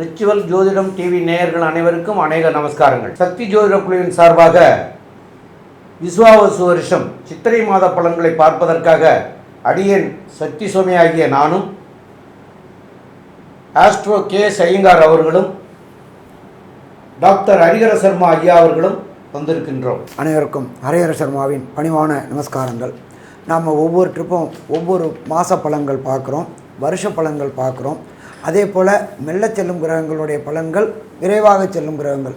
Ritual ஜோதிடம் TV நேயர்கள் அனைவருக்கும் அநேக நமஸ்காரங்கள். சக்தி ஜோதிட குழுவின் சார்பாக விஸ்வாவசு வருஷம் சித்திரை மாத பலன்களை பார்ப்பதற்காக அடியேன் சக்தி சுவாமி ஆகிய நானும் ஆஸ்ட்ரோ கே ஐயங்கார் அவர்களும் டாக்டர் ஹரிஹர சர்மா ஐயா அவர்களும் வந்திருக்கின்றோம். அனைவருக்கும் ஹரிஹர சர்மாவின் பணிவான நமஸ்காரங்கள். நாம் ஒவ்வொரு ட்ரிப்பும் ஒவ்வொரு மாத பலன்கள் பார்க்குறோம் வருஷ பலன்கள் பார்க்குறோம். அதே போல் மெல்ல செல்லும் கிரகங்களுடைய பலன்கள் விரைவாக செல்லும் கிரகங்கள்.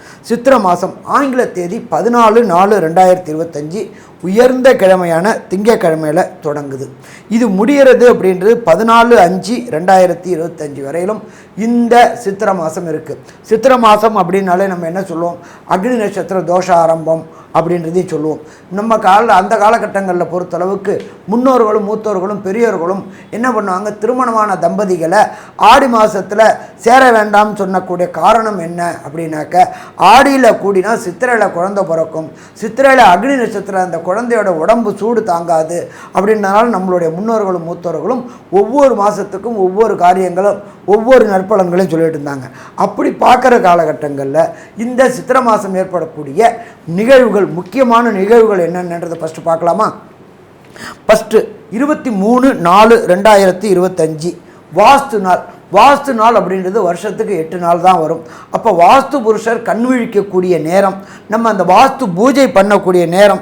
சித்திர மாதம் ஆங்கில தேதி பதினாலு நாலு ரெண்டாயிரத்தி இருபத்தஞ்சி. உயர்ந்த கிழமையான திங்கக்கிழமையில் தொடங்குது. இது முடிகிறது அப்படின்றது பதினாலு அஞ்சு ரெண்டாயிரத்தி இருபத்தஞ்சி வரையிலும் இந்த சித்திர மாதம் இருக்குது சித்திர மாதம் அப்படின்னாலே நம்ம என்ன சொல்லுவோம்? அக்னி நட்சத்திர தோஷ ஆரம்பம் அப்படின்றதையும் சொல்லுவோம். நம்ம கால அந்த காலகட்டங்களில் பொறுத்தளவுக்கு முன்னோர்களும் மூத்தோர்களும் பெரியோர்களும் என்ன பண்ணுவாங்க? திருமணமான தம்பதிகளை ஆடி மாதத்தில் சேர வேண்டாம்னு சொன்னக்கூடிய காரணம் என்ன அப்படின்னாக்க ஆடியில் கூடினா சித்திரையில் குழந்தை பிறக்கும். சித்திரையில் அக்னி நட்சத்திரம் அந்த குழந்தையோட உடம்பு சூடு தாங்காது அப்படின்றனால நம்மளுடைய முன்னோர்களும் மூத்தோர்களும் ஒவ்வொரு மாதத்துக்கும் ஒவ்வொரு காரியங்களும் ஒவ்வொரு நற்பலன்களையும் சொல்லிட்டு இருந்தாங்க. அப்படி பார்க்குற காலகட்டங்களில் இந்த சித்திர மாதம் ஏற்படக்கூடிய நிகழ்வுகள் முக்கியமான நிகழ்வுகள் என்னென்னன்றதை ஃபஸ்ட்டு பார்க்கலாமா? ஃபஸ்ட்டு இருபத்தி மூணு நாலு ரெண்டாயிரத்தி இருபத்தஞ்சி. வாஸ்து நாள். வாஸ்து நாள் அப்படின்றது வருஷத்துக்கு எட்டு நாள் தான் வரும். அப்போ வாஸ்து புருஷர் கண் விழிக்கக்கூடிய நேரம் நம்ம அந்த வாஸ்து பூஜை பண்ணக்கூடிய நேரம்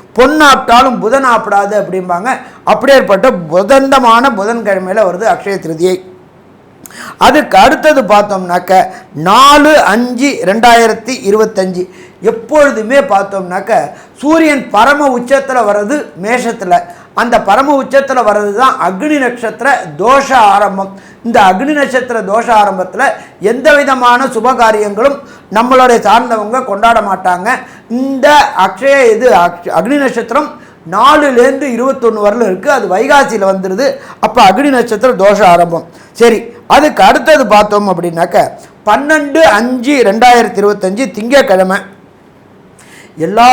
பொன்னாப்டாலும் புதன் ஆப்பிடாது அப்படிம்பாங்க. அப்படியேற்பட்ட புதந்தமான புதன்கிழமையில் வருது அக்ஷய திருதியை. அதுக்கு அடுத்தது பார்த்தோம்னாக்க நாலு அஞ்சு ரெண்டாயிரத்தி இருபத்தஞ்சி. எப்பொழுதுமே பார்த்தோம்னாக்க சூரியன் பரம உச்சத்தில் வர்றது மேஷத்தில். அந்த பரம உச்சத்தில் வர்றது தான் அக்னி நட்சத்திர தோஷ ஆரம்பம். இந்த அக்னி நட்சத்திர தோஷ ஆரம்பத்தில் எந்த விதமான சுப காரியங்களும் நம்மளுடைய சார்ந்தவங்க கொண்டாட மாட்டாங்க. இந்த அக்ஷய இது அக்ஷ- அக்னி நட்சத்திரம் நாலுலேருந்து இருபத்தொன்று வரல இருக்குது அது வைகாசியில் வந்துடுது அப்போ அக்னி நட்சத்திரம் தோஷம் ஆரம்பம். சரி அதுக்கு அடுத்தது பார்த்தோம் அப்படின்னாக்க பன்னெண்டு அஞ்சு ரெண்டாயிரத்தி இருபத்தஞ்சி திங்கக்கிழமை. எல்லா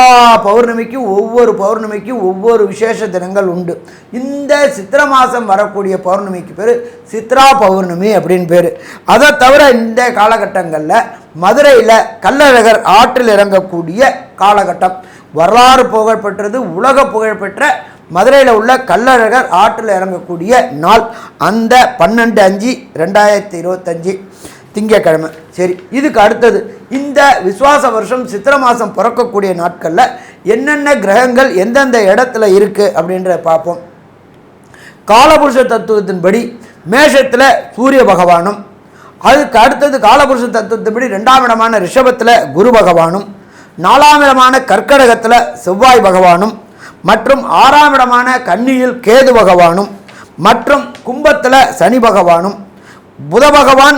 பௌர்ணமிக்கும் ஒவ்வொரு பௌர்ணமிக்கும் ஒவ்வொரு விசேஷ தினங்கள் உண்டு. இந்த சித்திர மாதம் வரக்கூடிய பௌர்ணமிக்கு பேர் சித்ரா பௌர்ணமி அப்படின்னு பேர். அதை தவிர இந்த காலகட்டங்களில் மதுரையில் கள்ளழகர் ஆற்றில் இறங்கக்கூடிய காலகட்டம். வரலாறு புகழ்பெற்றது உலக புகழ்பெற்ற மதுரையில் உள்ள கள்ளழகர் ஆற்றில் இறங்கக்கூடிய நாள். அந்த பன்னெண்டு அஞ்சு ரெண்டாயிரத்தி இருபத்தஞ்சி திங்கக்கிழமை சரி இதுக்கு அடுத்தது இந்த விசுவாச வருஷம் சித்திர மாதம் பிறக்கக்கூடிய நாட்களில் என்னென்ன கிரகங்கள் எந்தெந்த இடத்துல இருக்குது அப்படின்றத பார்ப்போம். காலபுருஷ தத்துவத்தின்படி மேஷத்தில் சூரிய பகவானும் அதுக்கு அடுத்தது காலபுருஷ தத்துவத்தின்படி ரெண்டாம் இடமான ரிஷபத்தில் குரு பகவானும் நாலாம் இடமான கற்கடகத்தில் செவ்வாய் பகவானும் மற்றும் ஆறாம் இடமான கன்னியில் கேது பகவானும் மற்றும் கும்பத்தில் சனி பகவானும் புத பகவான்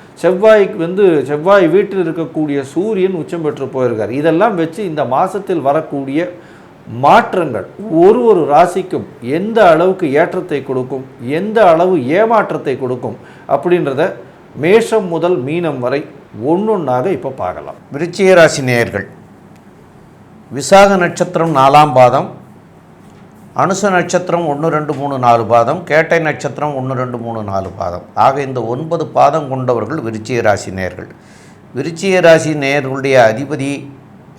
செவ்வாய்க்கு வந்து செவ்வாய் வீட்டில் இருக்கக்கூடிய சூரியன் உச்சம் பெற்று போயிருக்கார். இதெல்லாம் வச்சு இந்த மாதத்தில் வரக்கூடிய மாற்றங்கள் ஒரு ஒரு ராசிக்கும் எந்த அளவுக்கு ஏற்றத்தை கொடுக்கும் எந்த அளவு ஏமாற்றத்தை கொடுக்கும் அப்படின்றத மேஷம் முதல் மீனம் வரை ஒன்றொன்னாக இப்போ பார்க்கலாம். விருச்சிக ராசி நேயர்கள் விசாக நட்சத்திரம் நாலாம் பாதம் அனுச நட்சத்திரம் ஒன்று ரெண்டு மூணு நாலு பாதம் கேட்டை நட்சத்திரம் ஒன்று ரெண்டு மூணு நாலு பாதம். ஆக இந்த ஒன்பது பாதம் கொண்டவர்கள் விருச்சிக ராசி நேயர்கள் விருச்சிக ராசி நேயர்களுடைய அதிபதி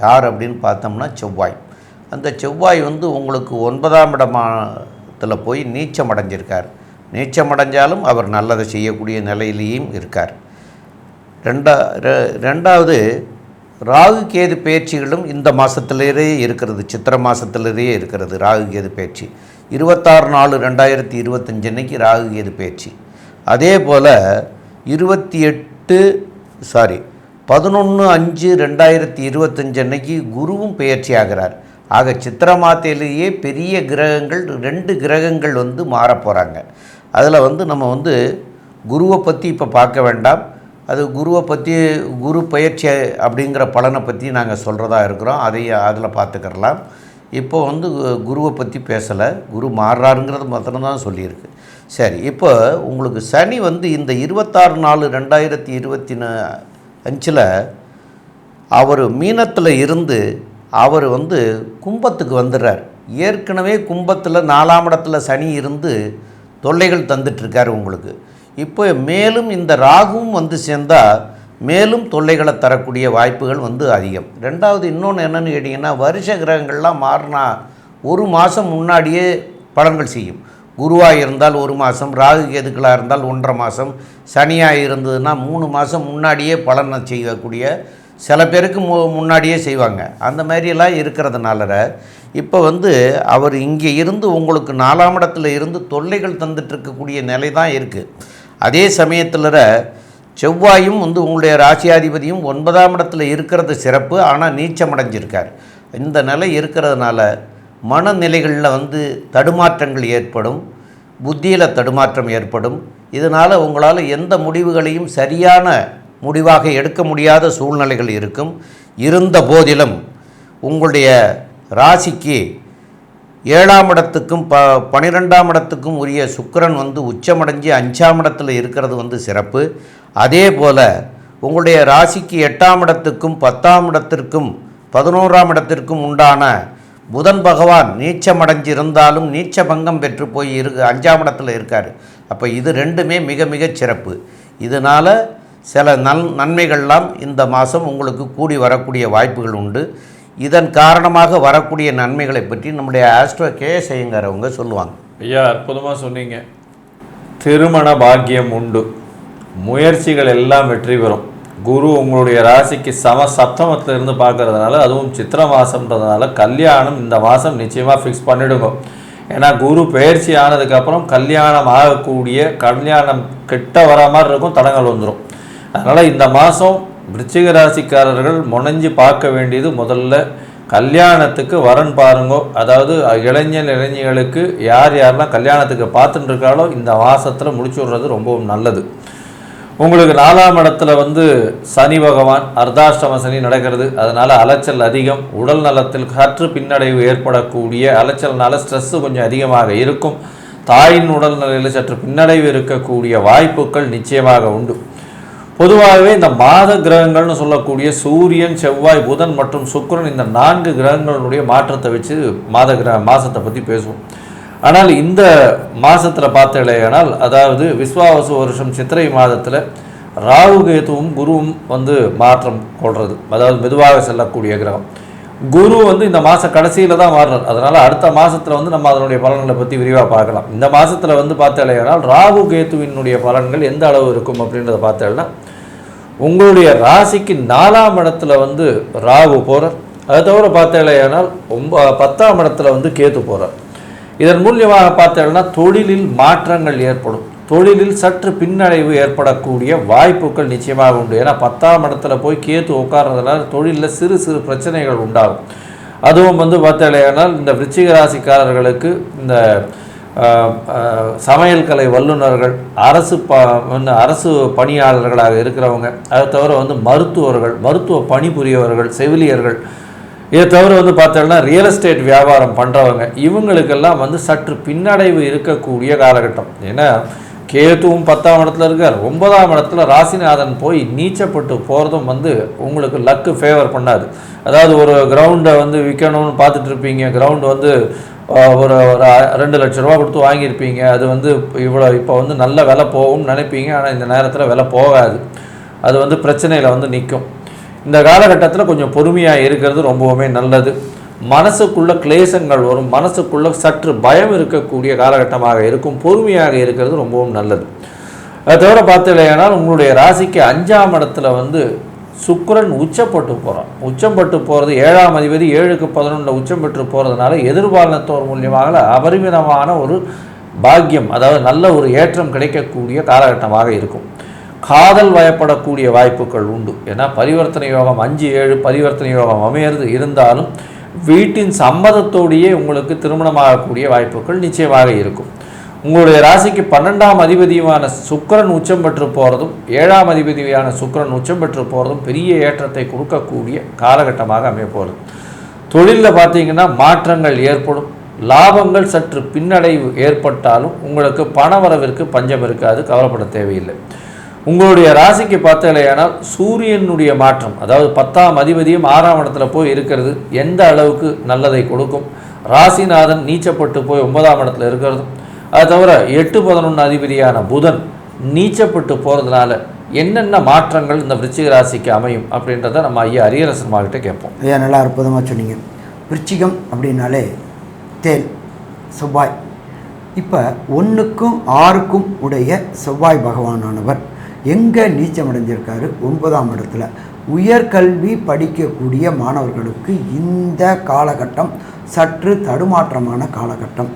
யார் அப்படின்னு பார்த்தோம்னா செவ்வாய். அந்த செவ்வாய் வந்து உங்களுக்கு ஒன்பதாம் இடமாத்தில் போய் நீச்சம் அடைஞ்சிருக்கார். நீச்சம் அடைஞ்சாலும் அவர் நல்லதை செய்யக்கூடிய நிலையிலேயும் இருக்கார். ரெண்டா ரெ- ரெண்டாவது ராகு கேது பயிற்சிகளும் இந்த மாதத்திலேயே இருக்கிறது. சித்திரை மாதத்திலேயே இருக்கிறது ராகு கேது பயிற்சி இருபத்தாறு நாலு ரெண்டாயிரத்தி இருபத்தஞ்சு அன்னைக்கு ராகு கேது பயிற்சி அதே போல் இருபத்தி எட்டு சாரி பதினொன்று அஞ்சு ரெண்டாயிரத்தி இருபத்தஞ்சு அன்னைக்கு குருவும் பயிற்சி ஆகிறார். ஆக சித்திரை மாதத்திலேயே பெரிய கிரகங்கள் ரெண்டு கிரகங்கள் வந்து மாறப் போகிறாங்க அதில் வந்து நம்ம வந்து குருவை பற்றி இப்போ பார்க்க வேண்டாம். அது குருவை பற்றி குரு பயிற்சி அப்படிங்கிற பலனை பற்றி நாங்கள் சொல்கிறதா இருக்கிறோம். அதை அதில் பார்த்துக்கிறலாம். இப்போ வந்து கு- குருவை பற்றி பேசலை. குரு மாறுறாருங்கிறது மாத்திரம்தான் சொல்லியிருக்கு. சரி இப்போ உங்களுக்கு சனி வந்து இந்த இருபத்தாறு நாலு ரெண்டாயிரத்தி இருபத்தி ந அஞ்சில் அவர் மீனத்தில் இருந்து அவர் வந்து கும்பத்துக்கு வந்துடுறார் ஏற்கனவே கும்பத்தில் நாலாம் இடத்துல சனி இருந்து தொல்லைகள் தந்துட்டுருக்கார் உங்களுக்கு. இப்போ மேலும் இந்த ராகுவும் வந்து சேர்ந்தால் மேலும் தொல்லைகளை தரக்கூடிய வாய்ப்புகள் வந்து அதிகம். ரெண்டாவது இன்னொன்று என்னென்னு கேட்டிங்கன்னா வருஷ கிரகங்கள்லாம் மாறினா ஒரு மாதம் முன்னாடியே பலன்கள் செய்யும். குருவாக இருந்தால் ஒரு மாதம் ராகு கேதுக்களாக இருந்தால் ஒன்றரை மாதம் சனியாக இருந்ததுன்னா மூணு மாதம் முன்னாடியே பலனை செய்யக்கூடிய சில பேருக்கு மு முன்னாடியே செய்வாங்க. அந்த மாதிரியெல்லாம் இருக்கிறதுனால இப்போ வந்து அவர் இங்கே இருந்து உங்களுக்கு நாலாம் இடத்துல இருந்து தொல்லைகள் தந்துட்டு இருக்கக்கூடிய நிலை தான் இருக்குது அதே சமயத்தில் செவ்வாயும் வந்து உங்களுடைய ராசியாதிபதியும் ஒன்பதாம் இடத்துல இருக்கிறது சிறப்பு ஆனால் நீச்சமடைஞ்சிருக்கார். இந்த நிலை இருக்கிறதுனால மனநிலைகளில் வந்து தடுமாற்றங்கள் ஏற்படும் புத்தியில் தடுமாற்றம் ஏற்படும். இதனால் உங்களால் எந்த முடிவுகளையும் சரியான முடிவாக எடுக்க முடியாத சூழ்நிலைகள் இருக்கும். இருந்த போதிலும் உங்களுடைய ராசிக்கு ஏழாம் இடத்துக்கும் ப பனிரெண்டாம் இடத்துக்கும் உரிய சுக்கரன் வந்து உச்சமடைஞ்சு அஞ்சாம் இடத்துல இருக்கிறது வந்து சிறப்பு. அதே போல் உங்களுடைய ராசிக்கு எட்டாம் இடத்துக்கும் பத்தாம் இடத்திற்கும் பதினோராம் இடத்திற்கும் உண்டான புதன் பகவான் நீச்சமடைஞ்சிருந்தாலும் நீச்ச பங்கம் பெற்று போய் இருக்கு அஞ்சாம் இடத்துல இருக்கார். அப்போ இது ரெண்டுமே மிக மிக சிறப்பு. இதனால் சில நல் நன்மைகள்லாம் இந்த மாதம் உங்களுக்கு கூடி வரக்கூடிய வாய்ப்புகள் உண்டு. இதன் காரணமாக வரக்கூடிய நன்மைகளை பற்றி நம்முடைய ஆஸ்ட்ரோ கே செய்யுங்கிறவங்க சொல்லுவாங்க. ஐயா அற்புதமாக சொன்னீங்க. திருமண பாக்கியம் உண்டு. முயற்சிகள் எல்லாம் வெற்றி பெறும். குரு உங்களுடைய ராசிக்கு சம சப்தமத்தில் இருந்து பார்க்கறதுனால அதுவும் சித்திர மாதம்ன்றதுனால கல்யாணம் இந்த மாதம் நிச்சயமாக ஃபிக்ஸ் பண்ணிடுங்க. ஏன்னா குரு பயிற்சி ஆனதுக்கப்புறம் கல்யாணம் ஆகக்கூடிய கல்யாணம் கிட்ட வர மாதிரி இருக்கும் தடங்கள் வந்துடும் அதனால் இந்த மாதம் விருச்சிக ராசிக்காரர்கள் முனைஞ்சு பார்க்க வேண்டியது முதல்ல கல்யாணத்துக்கு வரன் பாருங்கோ. அதாவது இளைஞர் இளைஞர்களுக்கு யார் யாரெல்லாம் கல்யாணத்துக்கு பார்த்துட்டு இருக்காளோ இந்த மாதத்தில் முடிச்சு விடுறது ரொம்பவும் நல்லது. உங்களுக்கு நாலாம் இடத்துல வந்து சனி பகவான் அர்த்தாஷ்டம சனி நடக்கிறது. அதனால் அலைச்சல் அதிகம். உடல் நலத்தில் சற்று பின்னடைவு ஏற்படக்கூடிய அலைச்சல்னால ஸ்ட்ரெஸ்ஸு கொஞ்சம் அதிகமாக இருக்கும். தாயின் உடல் நிலையில் சற்று பின்னடைவு இருக்கக்கூடிய வாய்ப்புகள் நிச்சயமாக உண்டு. பொதுவாகவே இந்த மாத கிரகங்கள்னு சொல்லக்கூடிய சூரியன் செவ்வாய் புதன் மற்றும் சுக்கிரன் இந்த நான்கு கிரகங்களுடைய மாற்றத்தை வச்சு மாத கிரக மாதத்தை பற்றி பேசுவோம். ஆனால் இந்த மாதத்தில் பார்த்தீங்களேனால் அதாவது விஸ்வாவசு வருஷம் சித்திரை மாதத்தில் ராகு கேதுவும் குருவும் வந்து மாற்றம் கொள்வது அதாவது மெதுவாக செல்லக்கூடிய கிரகம். குரு வந்து இந்த மாத கடைசியில் தான் மாறுறார். அதனால் அடுத்த மாதத்தில் வந்து நம்ம அதனுடைய பலன்களை பற்றி விரிவாக பார்க்கலாம். இந்த மாதத்தில் வந்து பார்த்தாலேனால் ராகு கேத்துவினுடைய பலன்கள் எந்த அளவு இருக்கும் அப்படின்றத பார்த்தேன்னா உங்களுடைய ராசிக்கு நாலாம் இடத்துல வந்து ராகு போகிறார் அதை தவிர பார்த்தாலேயானால் ஒம்ப பத்தாம் இடத்துல வந்து கேத்து போகிறார் இதன் மூலியமாக பார்த்தேன்னா தொழிலில் மாற்றங்கள் ஏற்படும். தொழிலில் சற்று பின்னடைவு ஏற்படக்கூடிய வாய்ப்புகள் நிச்சயமாக உண்டு. ஏன்னா பத்தாம் இடத்துல போய் கேத்து உட்கார்றதுனால தொழிலில் சிறு சிறு பிரச்சனைகள் உண்டாகும். அதுவும் வந்து பார்த்தாலேயானால் இந்த விருச்சிக ராசிக்காரர்களுக்கு இந்த சமையல் கலை வல்லுநர்கள் அரசு ப அரசு பணியாளர்களாக இருக்கிறவங்க அதை தவிர வந்து மருத்துவர்கள் மருத்துவ பணிபுரியவர்கள் செவிலியர்கள் இதை தவிர வந்து பார்த்தோம்னா ரியல் எஸ்டேட் வியாபாரம் பண்ணுறவங்க இவங்களுக்கெல்லாம் வந்து சற்று பின்னடைவு இருக்கக்கூடிய காலகட்டம். ஏன்னா கேதுவும் பத்தாம் இடத்துல இருக்கார். ஒன்பதாம் இடத்துல ராசிநாதன் போய் நீச்சப்பட்டு போகிறதும் வந்து உங்களுக்கு லக்கு ஃபேவர் பண்ணாது. அதாவது ஒரு கிரவுண்டை வந்து விற்கணும்னு பார்த்துட்டு இருப்பீங்க. கிரவுண்டு வந்து ஒரு ஒரு ரெண்டு லட்ச ரூபா கொடுத்து வாங்கியிருப்பீங்க. அது வந்து இவ்வளோ இப்போ வந்து நல்ல விலை போகும்னு நினைப்பீங்க. ஆனால் இந்த நேரத்தில் விலை போகாது. அது வந்து பிரச்சனையில் வந்து நிற்கும் இந்த காலகட்டத்தில் கொஞ்சம் பொறுமையாக இருக்கிறது ரொம்பவுமே நல்லது. மனசுக்குள்ள கிளேசங்கள் வரும் மனசுக்குள்ள சற்று பயம் இருக்கக்கூடிய காலகட்டமாக இருக்கும் பொறுமையாக இருக்கிறது ரொம்பவும் நல்லது. அதை தவிர பார்த்தீங்கன்னா உங்களுடைய ராசிக்கு அஞ்சாம் இடத்துல வந்து சுக்கரன் உச்சப்பட்டு போகிறான் உச்சப்பட்டு போகிறது ஏழாம் அதிபதி ஏழுக்கு பதினொன்றில் உச்சம் பெற்று போகிறதுனால எதிர்பாலனத்தோர் மூலியமாக அபரிமிதமான ஒரு பாக்கியம் அதாவது நல்ல ஒரு ஏற்றம் கிடைக்கக்கூடிய காலகட்டமாக இருக்கும். காதல் வயப்படக்கூடிய வாய்ப்புகள் உண்டு. ஏன்னா பரிவர்த்தனை யோகம் அஞ்சு ஏழு பரிவர்த்தனை யோகம் அமையிறது இருந்தாலும் வீட்டின் சம்மதத்தோடையே உங்களுக்கு திருமணமாகக்கூடிய வாய்ப்புகள் நிச்சயமாக இருக்கும். உங்களுடைய ராசிக்கு பன்னெண்டாம் அதிபதியுமான சுக்கரன் உச்சம் பெற்று போகிறதும் ஏழாம் அதிபதியான சுக்கிரன் உச்சம் பெற்று போகிறதும் பெரிய ஏற்றத்தை கொடுக்கக்கூடிய காலகட்டமாக அமையப்போகிறது தொழிலில் பார்த்தீங்கன்னா மாற்றங்கள் ஏற்படும். லாபங்கள் சற்று பின்னடைவு ஏற்பட்டாலும் உங்களுக்கு பணவரவிற்கு பஞ்சம் இருக்காது கவலைப்பட தேவையில்லை. உங்களுடைய ராசிக்கு பார்த்தலையானால் சூரியனுடைய மாற்றம் அதாவது பத்தாம் அதிபதியும் ஆறாம் இடத்துல போய் இருக்கிறது எந்த அளவுக்கு நல்லதை கொடுக்கும்? ராசிநாதன் நீச்சப்பட்டு போய் ஒன்பதாம் இடத்துல இருக்கிறதும் அது தவிர எட்டு பதினொன்று அதிபதியான புதன் நீச்சப்பட்டு போகிறதுனால என்னென்ன மாற்றங்கள் இந்த விருச்சிக ராசிக்கு அமையும் அப்படின்றத நம்ம ஐயா அரியரசன் கிட்ட கேட்போம். ஐயா நல்லா அற்புதமாக சொன்னீங்க. விருச்சிகம் அப்படின்னாலே தேல் செவ்வாய். இப்போ ஒன்றுக்கும் ஆறுக்கும் உடைய செவ்வாய் பகவானானவர். எங்கே நீச்சம் அடைஞ்சிருக்காரு ஒன்பதாம் இடத்துல. உயர்கல்வி படிக்கக்கூடிய மாணவர்களுக்கு இந்த காலகட்டம் சற்று தடுமாற்றமான காலகட்டம்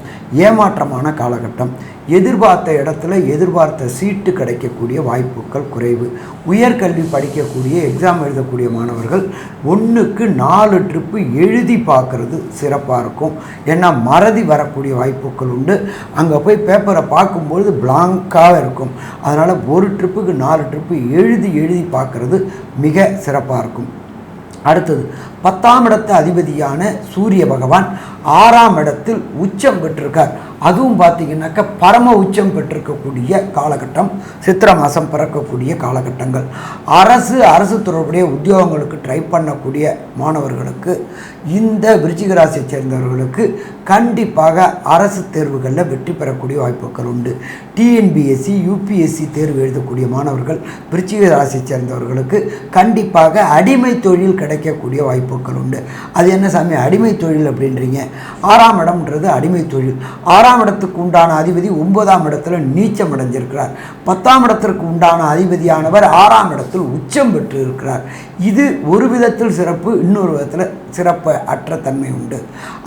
ஏமாற்றமான காலகட்டம். எதிர்பார்த்த இடத்துல எதிர்பார்த்த சீட்டு கிடைக்கக்கூடிய வாய்ப்புகள் குறைவு. உயர்கல்வி படிக்கக்கூடிய எக்ஸாம் எழுதக்கூடிய மாணவர்கள் ஒன்றுக்கு நாலு ட்ரிப்பு எழுதி பார்க்குறது சிறப்பாக இருக்கும். ஏன்னா மறதி வரக்கூடிய வாய்ப்புகள் உண்டு. அங்கே போய் பேப்பரை பார்க்கும்பொழுது பிளாங்காக இருக்கும். அதனால் ஒரு ட்ரிப்புக்கு நாலு ட்ரிப்பு எழுதி எழுதி பார்க்குறது மிக சிறப்பாக இருக்கும். அடுத்தது பத்தாம் இடத்து அதிபதியான சூரிய பகவான் ஆறாம் இடத்தில் உச்சம் பெற்றிருக்கார். அதுவும் பார்த்தீங்கன்னாக்கா பரம உச்சம் பெற்றிருக்கக்கூடிய காலகட்டம் சித்திரை மாதம் பிறக்கக்கூடிய காலகட்டங்கள். அரசு அரசு தொடர்புடைய உத்தியோகங்களுக்கு ட்ரை பண்ணக்கூடிய மாணவர்களுக்கு இந்த விருச்சிக ராசியை சேர்ந்தவர்களுக்கு கண்டிப்பாக அரசு தேர்வுகளில் வெற்றி பெறக்கூடிய வாய்ப்புகள் உண்டு. டிஎன்பிஎஸ்சி யூபிஎஸ்சி தேர்வு எழுதக்கூடிய மாணவர்கள் விருச்சிக ராசியை சேர்ந்தவர்களுக்கு கண்டிப்பாக அடிமை தொழில் கிடைக்கக்கூடிய பொருட்கள் உண்டு. அது என்ன சாமி? அடிமை தொழில் அப்படின்றீங்க. ஆறாம் இடம்ன்றது அடிமை தொழில். ஆறாம் இடத்துக்கு உண்டான அதிபதி ஒன்பதாம் இடத்துல நீச்சம் அடைஞ்சிருக்கிறார். பத்தாம் இடத்திற்கு உண்டான அதிபதியானவர் ஆறாம் இடத்தில் உச்சம் பெற்று இருக்கிறார் இது ஒரு விதத்தில் சிறப்பு இன்னொரு விதத்தில் சிறப்பு அற்ற தன்மை உண்டு.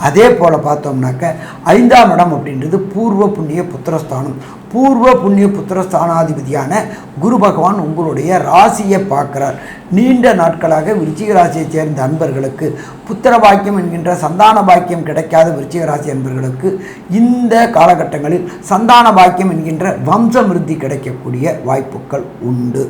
அதே போல் பார்த்தோம்னாக்க ஐந்தாம் இடம் அப்படின்றது பூர்வ புண்ணிய புத்திரஸ்தானம். பூர்வ புண்ணிய புத்திரஸ்தானாதிபதியான குரு பகவான் உங்களுடைய ராசியை பார்க்கிறார். நீண்ட நாட்களாக விருச்சிக ராசியை சேர்ந்த அன்பர்களுக்கு புத்திர பாக்கியம் என்கின்ற சந்தான பாக்கியம் கிடைக்காத விருச்சிக ராசி அன்பர்களுக்கு இந்த காலகட்டங்களில் சந்தான பாக்கியம் என்கின்ற வம்சமிருத்தி கிடைக்கக்கூடிய வாய்ப்புகள் உண்டு.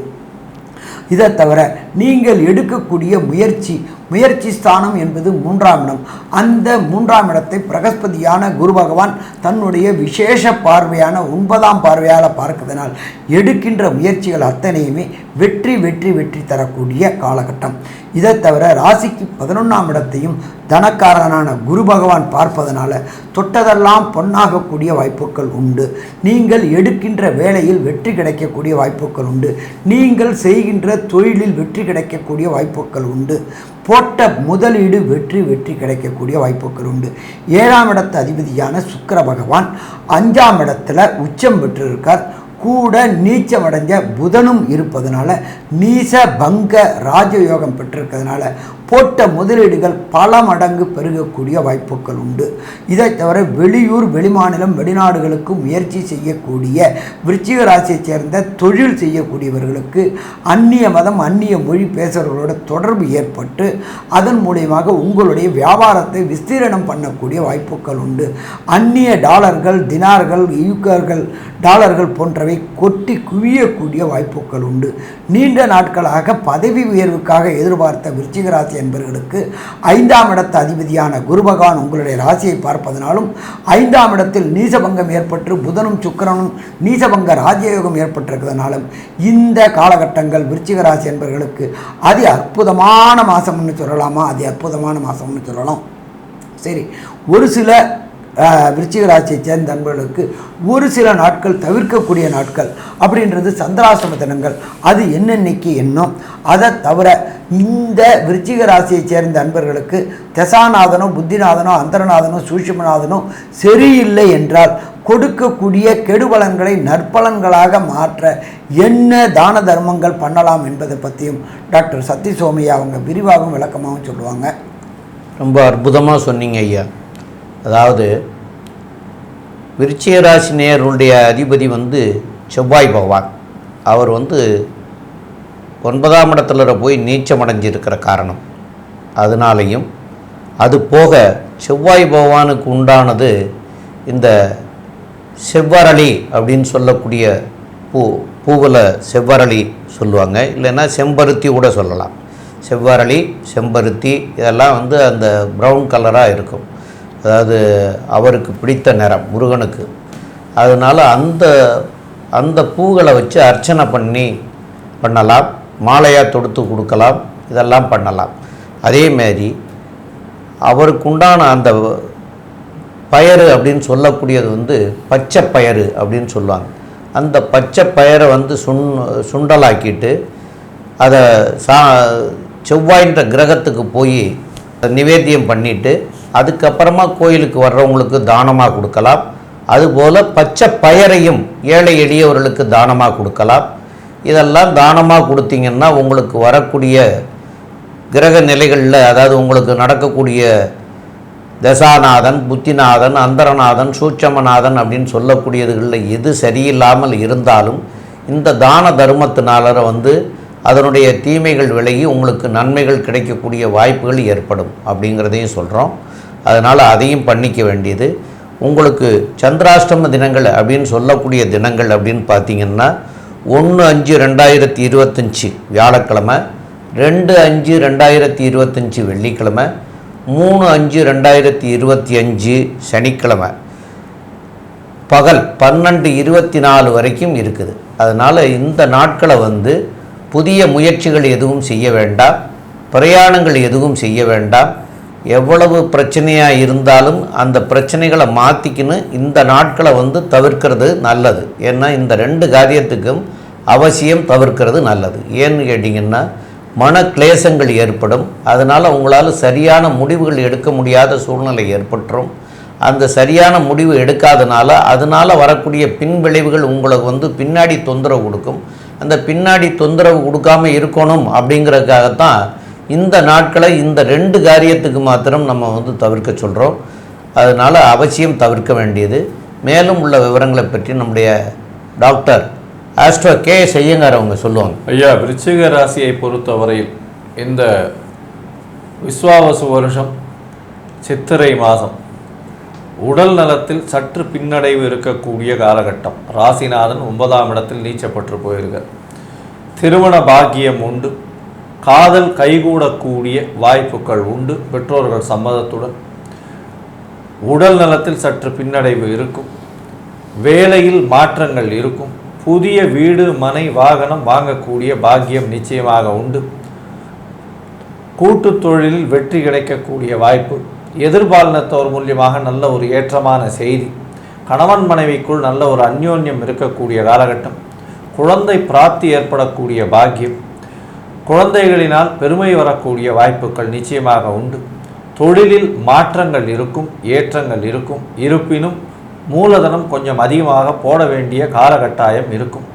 இதை தவிர நீங்கள் எடுக்கக்கூடிய முயற்சி முயற்சி ஸ்தானம் என்பது மூன்றாம் இடம். அந்த மூன்றாம் இடத்தை பிரகஸ்பதியான குரு பகவான் தன்னுடைய விசேஷ பார்வையான ஒன்பதாம் பார்வையால் பார்க்கிறதுனால் எடுக்கின்ற முயற்சிகள் அத்தனையுமே வெற்றி வெற்றி வெற்றி தரக்கூடிய காலகட்டம். இதை தவிர ராசிக்கு பதினொன்றாம் இடத்தையும் தனக்காரனான குரு பகவான் பார்ப்பதனால தொட்டதெல்லாம் பொன்னாகக்கூடிய வாய்ப்புகள் உண்டு. நீங்கள் எடுக்கின்ற வேலையில் வெற்றி கிடைக்கக்கூடிய வாய்ப்புகள் உண்டு. நீங்கள் செய்கின்ற தொழிலில் வெற்றி கிடைக்கக்கூடிய வாய்ப்புகள் உண்டு. போட்ட முதலீடு வெற்றி வெற்றி கிடைக்கக்கூடிய வாய்ப்புகள் உண்டு. ஏழாம் இடத்து அதிபதியான சுக்கர பகவான் அஞ்சாம் இடத்துல உச்சம் பெற்றிருக்கார். கூட நீச்சமடைஞ்ச புதனும் இருப்பதனால நீச பங்க ராஜயோகம் பெற்றிருக்கிறதுனால போட்ட முதலீடுகள் பல மடங்கு பெருகக்கூடிய வாய்ப்புகள் உண்டு. இதை தவிர வெளியூர் வெளிமாநிலம் வெளிநாடுகளுக்கு முயற்சி செய்யக்கூடிய விருச்சிக ராசியைச் சேர்ந்த தொழில் செய்யக்கூடியவர்களுக்கு அந்நிய மதம் அந்நிய மொழி பேசுகிறவர்களோட தொடர்பு ஏற்பட்டு அதன் மூலியமாக உங்களுடைய வியாபாரத்தை விஸ்தீரணம் பண்ணக்கூடிய வாய்ப்புகள் உண்டு. அந்நிய டாலர்கள் தினார்கள் யூக்கர்கள் டாலர்கள் போன்றவை கொட்டி குவியக்கூடிய வாய்ப்புகள் உண்டு. நீண்ட நாட்களாக பதவி உயர்வுக்காக எதிர்பார்த்த விருச்சிக ராசியை என்பவர்களுக்கு ஐந்தாம் இடத்து அதிபதியான குருபகவான் உங்களுடைய ராசியை பார்ப்பதனாலும் ஐந்தாம் இடத்தில் நீசபங்கம் ஏற்பட்டு புதனும் சுக்கிரனும் நீசபங்க ராஜயோகம் ஏற்பட்டிருக்கிறதுனாலும் இந்த காலகட்டங்கள் விருச்சிக ராசி என்பவர்களுக்கு அதி அற்புதமான மாதம்னு சொல்லலாமா? அதி அற்புதமான மாதம்னு சொல்லலாம். சரி ஒரு சில விருச்சிக ராசியை சேர்ந்த நண்பர்களுக்கு ஒரு சில நாட்கள் தவிர்க்கக்கூடிய நாட்கள் அப்படின்றது சந்திராசிரம தினங்கள் அது என்னென்னைக்கு என்னும் அதை தவிர இந்த விருச்சிக ராசியை சேர்ந்த அன்பர்களுக்கு தசாநாதனோ புத்திநாதனோ அந்தரநாதனோ சூஷ்மநாதனோ சரியில்லை என்றால் கொடுக்கக்கூடிய கெடுபலன்களை நற்பலன்களாக மாற்ற என்ன தான தர்மங்கள் பண்ணலாம் என்பதை பற்றியும் டாக்டர் சத்தி சோமையா அவங்க விரிவாகவும் விளக்கமாகவும் சொல்லுவாங்க. ரொம்ப அற்புதமாக சொன்னீங்க ஐயா. அதாவது விருச்சிகராசி நேயர்களுடைய அதிபதி வந்து செவ்வாய் பகவான். அவர் வந்து ஒன்பதாம் இடத்துல போய் நீச்சம் அடைஞ்சிருக்கிற காரணம். அதனாலையும் அது போக செவ்வாய் பகவானுக்கு உண்டானது இந்த செவ்வரளி அப்படின்னு சொல்லக்கூடிய பூ பூவில் செவ்வரளி சொல்லுவாங்க. இல்லைன்னா செம்பருத்தி கூட சொல்லலாம். செவ்வரளி செம்பருத்தி இதெல்லாம் வந்து அந்த ப்ரௌன் கலராக இருக்கும். அதாவது அவருக்கு பிடித்த நிறம் முருகனுக்கு. அதனால் அந்த அந்த பூகளை வச்சு அர்ச்சனை பண்ணி பண்ணலாம் மாலையாக தொடுத்து கொடுக்கலாம் இதெல்லாம் பண்ணலாம். அதேமாரி அவருக்கு உண்டான அந்த பயறு அப்படின்னு சொல்லக்கூடியது வந்து பச்சை பயறு அப்படின்னு சொல்லுவாங்க. அந்த பச்சை பயரை வந்து சுண் சுண்டலாக்கிட்டு அதை சா செவ்வாயின்ற கிரகத்துக்கு போய் நிவேத்தியம் பண்ணிவிட்டு அதுக்கப்புறமா கோயிலுக்கு வர்றவங்களுக்கு தானமாக கொடுக்கலாம். அதுபோல் பச்சை பயரையும் ஏழை எளியவர்களுக்கு தானமாக கொடுக்கலாம். இதெல்லாம் தானமாக கொடுத்தீங்கன்னா உங்களுக்கு வரக்கூடிய கிரக நிலைகளில் அதாவது உங்களுக்கு நடக்கக்கூடிய தசாநாதன் புத்திநாதன் அந்தரநாதன் சூட்சமநாதன் அப்படின்னு சொல்லக்கூடியதுகளில் எது சரியில்லாமல் இருந்தாலும் இந்த தான தர்மத்தினால வந்து அதனுடைய தீமைகள் விலகி உங்களுக்கு நன்மைகள் கிடைக்கக்கூடிய வாய்ப்புகள் ஏற்படும் அப்படிங்கிறதையும் சொல்கிறோம் அதனால் அதையும் பண்ணிக்க வேண்டியது. உங்களுக்கு சந்திராஷ்டம தினங்கள் அப்படின்னு சொல்லக்கூடிய தினங்கள் அப்படின்னு பார்த்தீங்கன்னா ஒன்று அஞ்சு ரெண்டாயிரத்தி இருபத்தஞ்சி வியாழக்கிழமை ரெண்டு அஞ்சு ரெண்டாயிரத்தி இருபத்தஞ்சி வெள்ளிக்கிழமை மூணு அஞ்சு ரெண்டாயிரத்தி இருபத்தி அஞ்சு சனிக்கிழமை. பகல் பன்னெண்டு இருபத்தி நாலு வரைக்கும் இருக்குது. அதனால் இந்த நாட்களை வந்து புதிய முயற்சிகள் எதுவும் செய்ய வேண்டாம். பிரயாணங்கள் எதுவும் செய்ய வேண்டாம். எவ்வளவு பிரச்சனையாக இருந்தாலும் அந்த பிரச்சனைகளை மாற்றிக்கின்னு இந்த நாட்களை வந்து தவிர்க்கிறது நல்லது. ஏன்னா இந்த ரெண்டு காரியத்துக்கும் அவசியம் தவிர்க்கிறது நல்லது. ஏன்னு கேட்டிங்கன்னா மன கிளேசங்கள் ஏற்படும். அதனால் உங்களால் சரியான முடிவுகள் எடுக்க முடியாத சூழ்நிலை ஏற்பட்டுரும். அந்த சரியான முடிவு எடுக்காதனால அதனால் வரக்கூடிய பின்விளைவுகள் உங்களுக்கு வந்து பின்னாடி தொந்தரவு கொடுக்கும். அந்த பின்னாடி தொந்தரவு கொடுக்காம இருக்கணும் அப்படிங்கிறதுக்காகத்தான் இந்த நாட்களை இந்த ரெண்டு காரியத்துக்கு மாத்திரம் நம்ம வந்து தவிர்க்க சொல்கிறோம் அதனால் அவசியம் தவிர்க்க வேண்டியது. மேலும் உள்ள விவரங்களை பற்றி நம்முடைய டாக்டர் ஆஸ்ட்ரோ கே செய்யங்கார் அவங்க சொல்லுவாங்க. ஐயா விருச்சிக ராசியை பொறுத்தவரையில் இந்த விஸ்வாவசு வருஷம் சித்திரை மாதம் உடல் நலத்தில் சற்று பின்னடைவு இருக்கக்கூடிய காலகட்டம். ராசிநாதன் ஒன்பதாம் இடத்தில் நீச்சப்பட்டு போயிருக்கார். திருமண பாக்கியம் உண்டு. காதல் கைகூடக்கூடிய வாய்ப்புகள் உண்டு. பெற்றோர்கள் சம்மதத்துடன் உடல் நலத்தில் சற்று பின்னடைவு இருக்கும். வேலையில் மாற்றங்கள் இருக்கும். புதிய வீடு மனை வாகனம் வாங்கக்கூடிய பாக்கியம் நிச்சயமாக உண்டு. கூட்டுத் தொழிலில் வெற்றி கிடைக்கக்கூடிய வாய்ப்பு. எதிர்பாலினத்தோர் மூலியமாக நல்ல ஒரு ஏற்றமான செய்தி. கணவன் மனைவிக்குள் நல்ல ஒரு அந்யோன்யம் இருக்கக்கூடிய காலகட்டம். குழந்தை பிராப்தி ஏற்படக்கூடிய பாக்கியம். குழந்தைகளினால் பெருமை வரக்கூடிய வாய்ப்புகள் நிச்சயமாக உண்டு. தொழிலில் மாற்றங்கள் இருக்கும் ஏற்றங்கள் இருக்கும். இருப்பினும் மூலதனம் கொஞ்சம் அதிகமாக போட வேண்டிய காலகட்டாயம் இருக்கும்.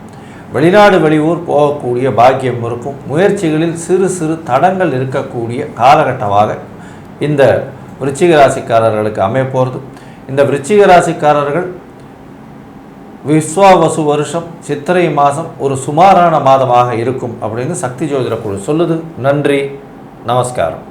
வெளிநாடு வெளியூர் போகக்கூடிய பாக்கியம் இருக்கும். முயற்சிகளில் சிறு சிறு தடங்கள் இருக்கக்கூடிய காலகட்டமாக இந்த விருச்சிக ராசிக்காரர்களுக்கு அமைய போகிறது இந்த விருச்சிக ராசிக்காரர்கள் விஸ்வாவசு வருஷம் சித்திரை மாதம் ஒரு சுமாரான மாதமாக இருக்கும் அப்படின்னு சக்தி ஜோதிட குழு சொல்லுது. நன்றி நமஸ்காரம்.